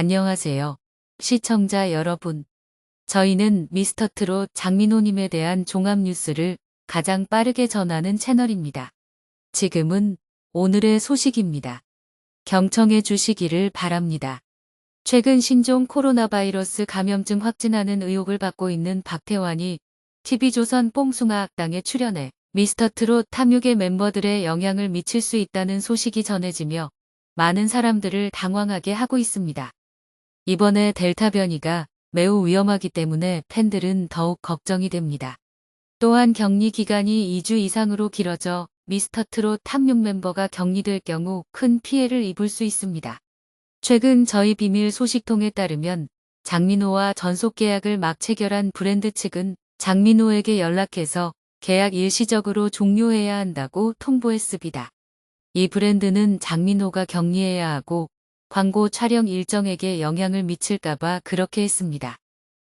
안녕하세요. 시청자 여러분. 저희는 미스터트롯 장민호님에 대한 종합 뉴스를 가장 빠르게 전하는 채널입니다. 지금은 오늘의 소식입니다. 경청해 주시기를 바랍니다. 최근 신종 코로나 바이러스 감염증 확진하는 의혹을 받고 있는 박태환이 TV조선 뽕숭아 학당에 출연해 미스터트롯 탐욕의 멤버들의 영향을 미칠 수 있다는 소식이 전해지며 많은 사람들을 당황하게 하고 있습니다. 이번에 델타 변이가 매우 위험하기 때문에 팬들은 더욱 걱정이 됩니다. 또한 격리 기간이 2주 이상으로 길어져 미스터트롯 탐욕 멤버가 격리될 경우 큰 피해를 입을 수 있습니다. 최근 저희 비밀 소식통에 따르면 장민호와 전속 계약을 막 체결한 브랜드 측은 장민호에게 연락해서 계약 일시적으로 종료해야 한다고 통보했습니다. 이 브랜드는 장민호가 격리해야 하고 광고 촬영 일정에게 영향을 미칠까봐 그렇게 했습니다.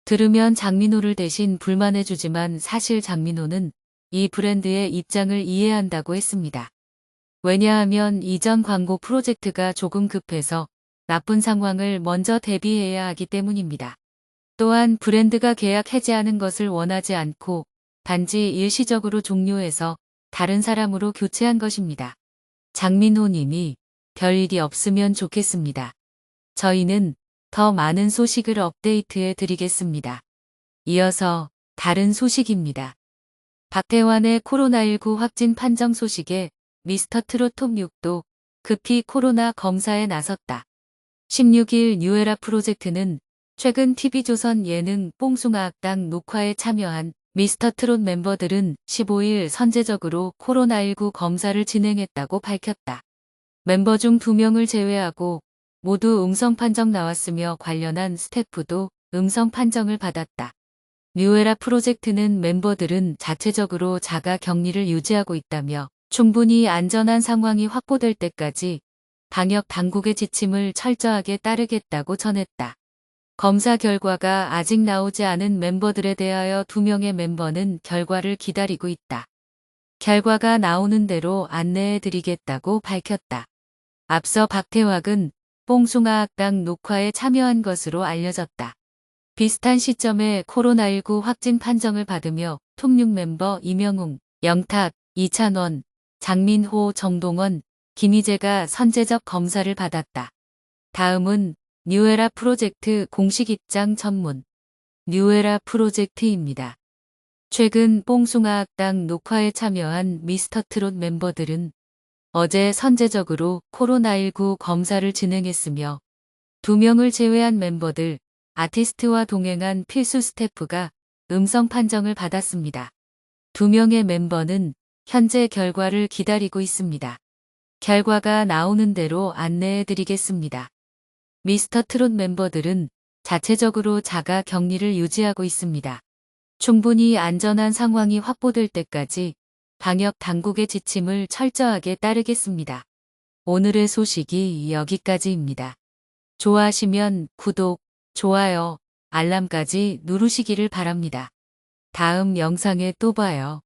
들으면 장민호를 대신 불만해주지만 사실 장민호는 이 브랜드의 입장을 이해한다고 했습니다. 왜냐하면 이전 광고 프로젝트가 조금 급해서 나쁜 상황을 먼저 대비해야 하기 때문입니다. 또한 브랜드가 계약 해지하는 것을 원하지 않고 단지 일시적으로 종료해서 다른 사람으로 교체한 것입니다. 장민호 님이 별 일이 없으면 좋겠습니다. 저희는 더 많은 소식을 업데이트해 드리겠습니다. 이어서 다른 소식입니다. 박태환의 코로나19 확진 판정 소식에 미스터 트롯 톱6도 급히 코로나 검사에 나섰다. 16일 뉴에라 프로젝트는 최근 TV조선 예능 뽕숭아 학당 녹화에 참여한 미스터 트롯 멤버들은 15일 선제적으로 코로나19 검사를 진행했다고 밝혔다. 멤버 중 2명을 제외하고 모두 음성 판정 나왔으며 관련한 스태프도 음성 판정을 받았다. 뉴에라 프로젝트는 멤버들은 자체적으로 자가 격리를 유지하고 있다며 충분히 안전한 상황이 확보될 때까지 방역 당국의 지침을 철저하게 따르겠다고 전했다. 검사 결과가 아직 나오지 않은 멤버들에 대하여 두 명의 멤버는 결과를 기다리고 있다. 결과가 나오는 대로 안내해 드리겠다고 밝혔다. 앞서 박태환은 뽕숭아 학당 녹화에 참여한 것으로 알려졌다. 비슷한 시점에 코로나19 확진 판정을 받으며 톱6 멤버 이명웅, 영탁, 이찬원, 장민호, 정동원, 김희재가 선제적 검사를 받았다. 다음은 뉴에라 프로젝트 공식 입장 전문 뉴에라 프로젝트입니다. 최근 뽕숭아 학당 녹화에 참여한 미스터트롯 멤버들은 어제 선제적으로 코로나19 검사를 진행했으며 두 명을 제외한 멤버들, 아티스트와 동행한 필수 스태프가 음성 판정을 받았습니다. 두 명의 멤버는 현재 결과를 기다리고 있습니다. 결과가 나오는 대로 안내해 드리겠습니다. 미스터 트롯 멤버들은 자체적으로 자가 격리를 유지하고 있습니다. 충분히 안전한 상황이 확보될 때까지 방역 당국의 지침을 철저하게 따르겠습니다. 오늘의 소식이 여기까지입니다. 좋아하시면 구독, 좋아요, 알람까지 누르시기를 바랍니다. 다음 영상에 또 봐요.